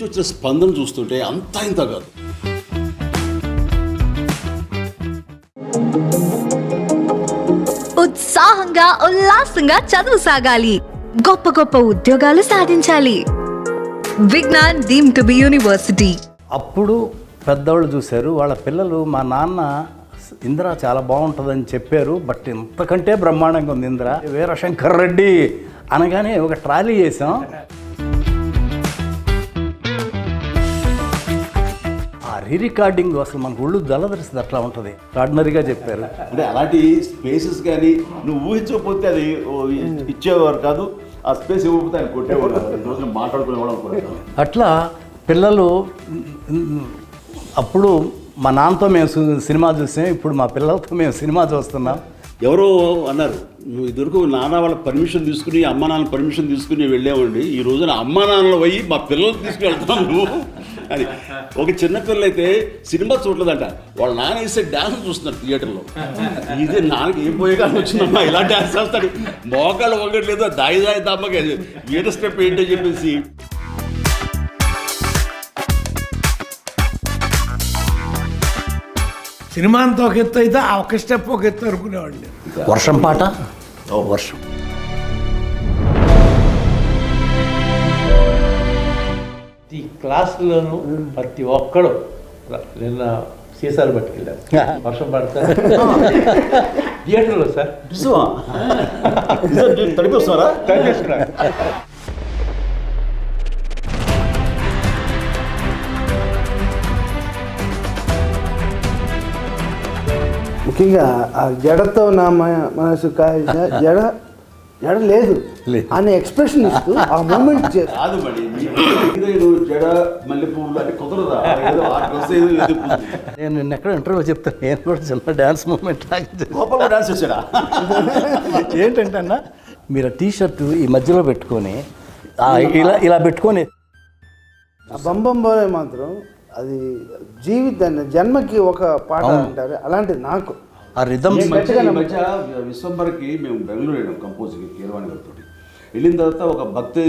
నుంచి వచ్చిన స్పందన చూస్తుంటే అంతా ఇంత కాదు. ఉత్సాహంగా ఉల్లాసంగా చదువు సాగాలి. గొప్ప గొప్ప ఉద్యోగాలు సాధించాలి. Vignan deemed to be university. అప్పుడు పెద్దవాళ్ళు చూశారు వాళ్ళ పిల్లలు మా నాన్న ఇందిర చాలా బాగుంటుందని చెప్పారు బట్ ఇంతకంటే బ్రహ్మాండంగా ఉంది ఇందిర. వీరశంకర్ రెడ్డి అనగానే ఒక ట్రాలీ చేసాం రీ రికార్డింగ్ అసలు మనకు ఒళ్ళు జలదరిస్తుంది అట్లా ఉంటుంది. ఆర్డినరీగా చెప్పారు. అంటే అలాంటి స్పేసెస్ కానీ నువ్వు ఊహించకపోతే అది ఇచ్చేవారు కాదు ఆ స్పేస్ ఇవ్వకపోతే ఆయన కొట్టేవాడు మాట్లాడుకునేవాడు అట్లా పిల్లలు అప్పుడు మా నాన్నతో మేము సినిమా చూసాం ఇప్పుడు మా పిల్లలతో మేము సినిమా చూస్తున్నాం. ఎవరో అన్నారు నువ్వు ఇదివరకు నాన్న వాళ్ళ పర్మిషన్ తీసుకుని అమ్మ నాన్న పర్మిషన్ తీసుకుని వెళ్ళామండి ఈ రోజున అమ్మ నాన్నలు పోయి మా పిల్లలు తీసుకెళ్తాం నువ్వు అని ఒక చిన్న పిల్ల అయితే సినిమా చూడలేదంట. వాళ్ళ నాన్న వేసే డ్యాన్స్ చూస్తున్నారు థియేటర్లో. ఇది నాన్నకి ఏం పోయే కానీ వచ్చిందమ్మా? ఇలా డ్యాన్స్ చేస్తాడు. మోకాళ్ళు ఒకట్లేదు దాయి దాయి దమ్మకి ఈట స్టెప్ ఏంటని చెప్పేసి. సినిమా అంతా ఒక ఎత్తు అయితే ఆ ఒక స్టెప్ ఒక ఎత్తు అనుకునేవాడిని. వర్షం పాట? ఓ వర్షం. ఈ క్లాసులను ప్రతి ఒక్కడు నిన్న సీసాలు పట్టుకెళ్ళారు వర్షం పడతా థియేటర్లో సార్ తడిపిస్తారా ముఖ్యంగా ఆ జడతో నా మ- మనసు కాయ జడ జడ లేదు. లేదు. అనే ఎక్స్ప్రెషన్ ఇస్తూ ఆ మూమెంట్ కాదు మరి జడ మల్లె పువ్వులు అంటే కుదరదా ఏదో ఆ డ్రెస్ ఏదో ఏదో నేను నిన్న ఎక్కడ ఇంటర్వ్యూ చెప్తాను నేను కూడా చిన్న డ్యాన్స్ మూమెంట్ గోపాల్ డాన్స్ చేశాడా? ఏంటంటే అన్న మీరు టీ షర్ట్ ఈ మధ్యలో పెట్టుకొని ఆ, ఇలా ఇలా పెట్టుకొని. ఆ బంబం బోలే మాత్రం అది జీవితాన్ని జన్మకి ఒక పాట అంటారు అలాంటిది నాకు. ఆ రిధమ్ మధ్య విశ్వంబర్కి మేము బెంగళూరు వెళ్ళాం కంపోజ్కి కీరవాణి గారితో వెళ్ళిన తర్వాత ఒక భక్తి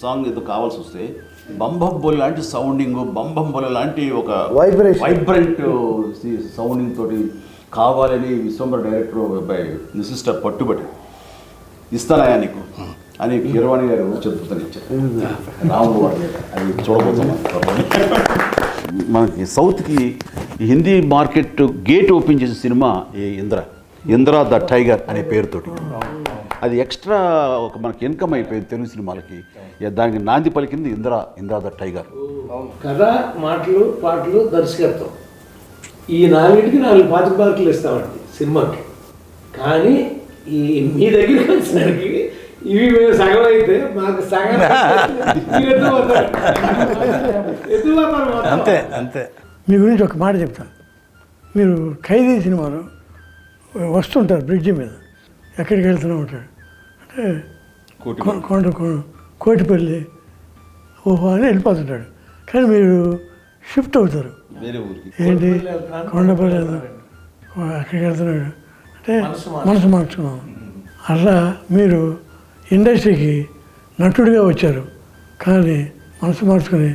సాంగ్ ఏదో కావాల్సి వస్తే బంబంబొలి లాంటి సౌండింగ్ బంబంబొలి లాంటి ఒక Vibration. వైబ్రెంట్ సౌండింగ్ తోటి కావాలని విశ్వంబర్ డైరెక్టర్ బై సిస్టర్ పట్టుబట్టి ఇస్తానయా నీకు? అని కీరవాణి గారు చెప్తాను ఇచ్చారు రాముడు వాడు అది చూడబోతున్నాం. మనకి సౌత్కి హిందీ మార్కెట్ గేట్ ఓపెన్ చేసిన సినిమా ఈ ఇంద్ర? ఇంద్ర ద టైగర్ అనే పేరుతోటి. అది ఎక్స్ట్రా ఒక మనకి ఇన్కమ్ అయిపోయింది తెలుగు సినిమాలకి. దానికి నాంది పలికింది ఇంద్ర ఇంద్ర ద టైగర్. కథ మాటలు పాటలు దర్శకత్వం. ఈ నాలుగింటికి నాలుగు పాతిక మార్కులు ఇస్తామండి సినిమాకి. కానీ ఈ మీ దగ్గరికి వచ్చేసరికి ఇవి మేము సగం అయితే మాకు సగం. అంతే అంతే. మీ గురించి ఒక మాట చెప్తాను మీరు ఖైదీ సినిమాలో వస్తుంటారు బ్రిడ్జి మీద. ఎక్కడికి వెళ్తూనే ఉంటాడు అంటే కొ- కొండ కొ- కోటిపల్లి ఓహో అని వెళ్ళిపోతుంటాడు. కానీ మీరు షిఫ్ట్ అవుతారు. వేరే ఊరికి. ఏంటి? కొండపల్లి. అక్కడికి వెళ్తున్నాడు? అంటే మనసు మార్చుకున్నాం అట్లా మీరు ఇండస్ట్రీకి నటుడిగా వచ్చారు. కానీ మనసు మార్చుకుని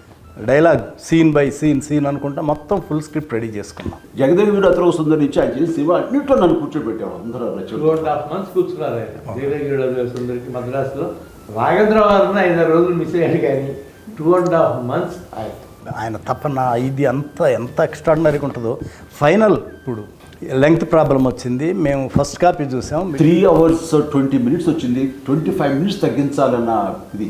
Dialogue scene by scene scene అనుకుంటా మొత్తం ఫుల్ స్క్రిప్ట్ రెడీ చేసుకున్నాం. జగదేవి వీరు అతను సుందరి నుంచి ఆయన చేసిన సినిమా అన్నింటిలో నన్ను కూర్చోబెట్టాడు అందరూ టూ రచనలు అండ్ హాఫ్ మంత్స్ కూర్చున్నారు ఆయన దేవగిరి సుందరికి మద్రాసులో రాఘేంద్ర వారిని ఐదారు రోజులు మిస్ అయ్యాడు కానీ టూ అండ్ హాఫ్ మంత్స్ ఆయన ఆయన తపన ఇది అంత ఎంత ఎక్స్ట్రాడినరీగా ఉంటుందో. ఫైనల్ ఇప్పుడు లెంగ్త్ ప్రాబ్లం వచ్చింది. మేము ఫస్ట్ కాపీ చూసాం. త్రీ అవర్స్ ట్వంటీ మినిట్స్ వచ్చింది. ట్వంటీ ఫైవ్ మినిట్స్ తగ్గించాలన్న ఇది.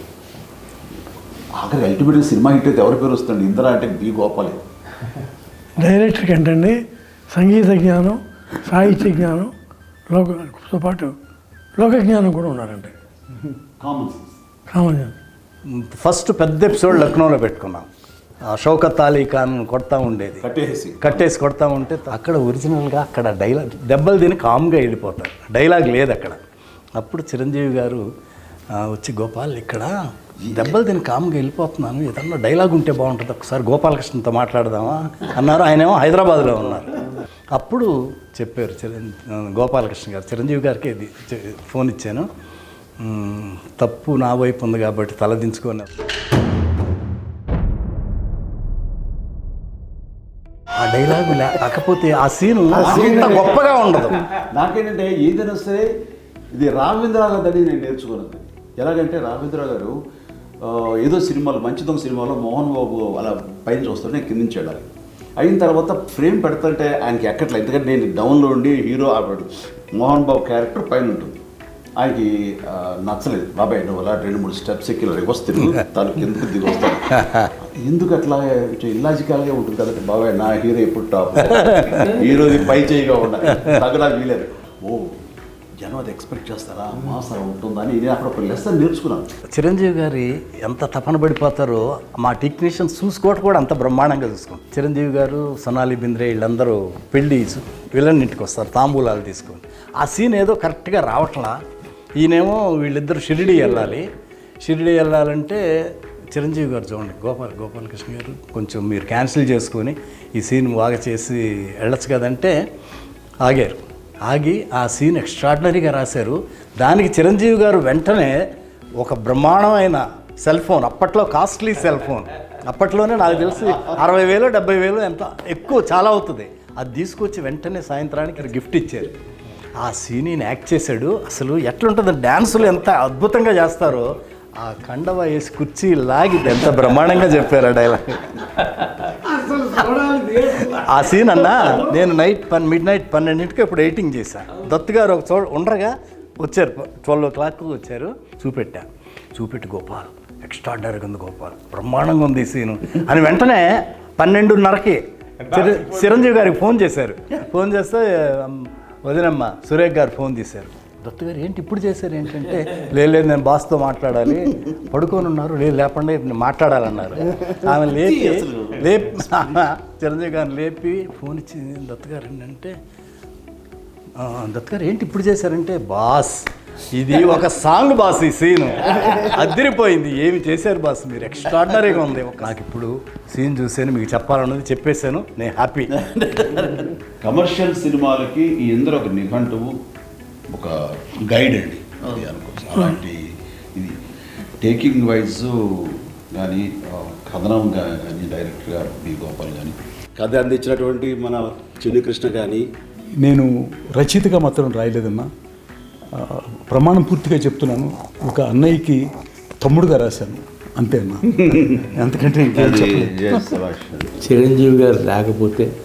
ఆఖరి అల్టిమేట్గా సినిమా హిట్ అయితే ఎవరి పేరు వస్తుంది? ఇందిరా అంటే బి గోపాలే. డైరెక్టర్కి ఏంటండి సంగీత జ్ఞానం సాహిత్య జ్ఞానం లోకతో పాటు లోక జ్ఞానం కూడా ఉన్నారండి కామన్ ఫస్ట్ పెద్ద ఎపిసోడ్ లక్నోలో పెట్టుకున్నాం. ఆ షౌకత్ అలీ ఖాన్ కొడతా ఉండేది. కట్టేసి. కట్టేసి కొడతా ఉంటే అక్కడ ఒరిజినల్గా అక్కడ డైలాగ్ దెబ్బలు తిని కామ్గా వెళ్ళిపోతారు. డైలాగ్ లేదు అక్కడ. అప్పుడు చిరంజీవి గారు వచ్చి గోపాల్ ఇక్కడ దెబ్బలు తిని కామ్గా వెళ్ళిపోతున్నాను. ఏదన్నా డైలాగ్ ఉంటే బాగుంటుంది. ఒకసారి గోపాలకృష్ణతో మాట్లాడదామా అన్నారు. ఆయనేమో హైదరాబాద్లో ఉన్నారు. అప్పుడు చెప్పారు చిరం గోపాలకృష్ణ గారు చిరంజీవి గారికి ఇది ఫోన్ ఇచ్చాను. "మ్, తప్పు నా వైపు ఉంది కాబట్టి తలదించుకొని ఆ డైలాగు లే- కాకపోతే ఆ సీను గొప్పగా ఉండదు. నాకేంటంటే ఏదైనా సరే ఇది గారి దగ్గర నేను నేర్చుకున్నది. ఎలాగంటే రాఘవేంద్రరావు గారు ఏదో సినిమాలో మంచి దొంగ సినిమాలో మోహన్ బాబు అలా పైన చూస్తుంటే నేను కింద వెళ్ళాలి. అయిన తర్వాత ఫ్రేమ్ పెడతంటే ఆయనకి ఎక్కట్లేదు. ఎందుకంటే నేను డౌన్లో ఉండి హీరో ఆపాడు మోహన్ బాబు క్యారెక్టర్ పైన ఉంటుంది. ఆయనకి నచ్చలేదు. బాబాయ్ నువ్వు అలా రెండు మూడు స్టెప్స్ ఎక్కి రివర్స్ తిరుగు. తను ఎందుకు దిగి వస్తాను ఎందుకు అట్లా ఇల్లాజికల్గా ఉంటుంది కదంటే బాబాయ్ నా హీరో ఎప్పుడు టాప్? హీరోది పై చేయిగా ఉండాలి. తగ్గడానికి వీలేదు. ఓ జనం అది ఎక్స్పెక్ట్ చేస్తారా? మాసం ఉంటుందని నేను అక్కడ ఒక లెసన్ నేర్చుకున్నాను. చిరంజీవి గారి ఎంత తపన పడిపోతారో మా టెక్నీషియన్స్ చూసుకోవటం కూడా అంత బ్రహ్మాండంగా చూసుకోండి. చిరంజీవి గారు సొనాలి బింద్రే వీళ్ళందరూ పెళ్ళి వీళ్ళని ఇంటికి వస్తారు తాంబూలాలు తీసుకొని. ఆ సీన్ ఏదో కరెక్ట్గా రావట్లా. ఈయనేమో వీళ్ళిద్దరు షిరిడి వెళ్ళాలి. షిరిడి వెళ్ళాలంటే చిరంజీవి గారు చూడండి గోపాల్ గోపాలకృష్ణ గారు కొంచెం మీరు క్యాన్సిల్ చేసుకొని ఈ సీన్ బాగా చేసి వెళ్ళచ్చు కదంటే ఆగారు. ఆగి ఆ సీన్ ఎక్స్ట్రాడినరీగా రాశారు. దానికి చిరంజీవి గారు వెంటనే ఒక బ్రహ్మాండమైన సెల్ ఫోన్ అప్పట్లో కాస్ట్లీ సెల్ ఫోన్ అప్పట్లోనే నాకు తెలిసి అరవై వేలు డెబ్బై వేలు ఎంత ఎక్కువ చాలా అవుతుంది. అది తీసుకొచ్చి వెంటనే సాయంత్రానికి గిఫ్ట్ ఇచ్చారు. ఆ సీన్ యాక్ట్ చేశాడు. అసలు ఎట్లుంటుంది? డ్యాన్సులు ఎంత అద్భుతంగా చేస్తారో ఆ కండవ వేసి కుర్చీ లాగి ఎంత బ్రహ్మాండంగా చెప్పారు ఆ డైలాగ్ ఆ సీన్ అన్నా నేను నైట్ పన్ మిడ్ నైట్ పన్నెండింటికి ఇప్పుడు ఎయిటింగ్ చేశాను దత్తు గారు ఒక చోట ఉండగా వచ్చారు ట్వెల్వ్ ఓ క్లాక్ వచ్చారు చూపెట్టా. చూపెట్టి గోపాల్ ఎక్స్ట్రాడనరీగా ఉంది గోపాల్ బ్రహ్మాండంగా ఉంది ఈ సీను అని వెంటనే పన్నెండున్నరకి చిరంజీవి గారికి ఫోన్ చేశారు. ఫోన్ చేస్తే వదినమ్మ సురేఖ్ గారు ఫోన్ తీశారు. దత్తు గారు ఏంటి ఇప్పుడు చేశారు? ఏంటంటే లేదు లేదు నేను బాస్తో మాట్లాడాలి. పడుకొని ఉన్నారు. లేదు లేకుండా నేను మాట్లాడాలన్నారు. ఆమె లేపి లేపి చిరంజీవి గారిని లేపి ఫోన్ ఇచ్చి దత్తు గారు? ఏంటంటే "ఆ, దత్ గారు ఏంటి ఇప్పుడు చేశారంటే బాస్ ఇది ఒక సాంగ్ బాస్ ఈ సీన్. అదిరిపోయింది ఏమి చేశారు బాస్? మీరు ఎక్స్ట్రాడినరీగా ఉంది. నాకు ఇప్పుడు సీన్ చూసాను మీకు చెప్పాలన్నది చెప్పేశాను. నేను హ్యాపీ. కమర్షియల్ సినిమాలకి ఈ ఇందరూ ఒక నిఘంటువు ఒక గైడ్ అండి. అది అనుకోవచ్చు అలాంటి ఇది. టేకింగ్ వైజ్ కానీ కథనం కానీ డైరెక్టర్ గారు బి. గోపాల్ కానీ కథ అందించినటువంటి మన చిన్ని కృష్ణ కానీ నేను రచయితగా మాత్రం రాయలేదమ్మా. ప్రమాణం పూర్తిగా చెప్తున్నాను. ఒక అన్నయ్యకి తమ్ముడుగా రాశాను. అంతే అమ్మా. అంతకంటే ఇంకేం శభాష్. చిరంజీవి గారు లేకపోతే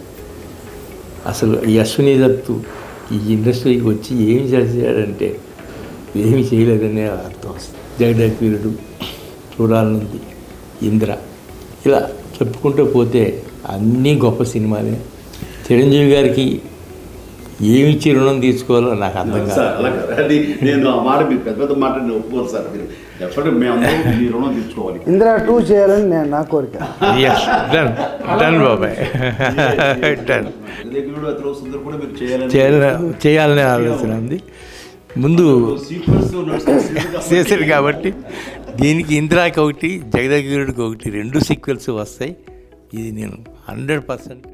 అసలు ఈ అశ్విని దత్తు ఈ ఇండస్ట్రీకి వచ్చి ఏమి చేశాడంటే ఏమి చేయలేదనే అర్థం వస్తుంది. జగడక్ చూడాలనుంది. ఇంద్ర. ఇలా చెప్పుకుంటూ పోతే అన్నీ గొప్ప సినిమాలే. చిరంజీవి గారికి ఏమి ఇచ్చి రుణం తీసుకోవాలో నాకు అర్థం సార్ కాదు. నేను ఆ మాట మీరు పెద్ద పెద్ద మాట నేను ఒప్పుకోరు సార్. మీరు డెఫినెట్ మేమందరం మీ రుణం తీర్చుకోవాలి ఇందిరా టూ చేయాలని నేను నా కోరిక. డన్ డన్ బాబాయ్. డన్ చేయాలని ఆలోచన ఉంది. ముందు చేశారు కాబట్టి దీనికి ఇందిరాకి ఒకటి జగదగిరుడికి ఒకటి రెండు సీక్వెల్స్ వస్తాయి. ఇది నేను హండ్రెడ్ పర్సెంట్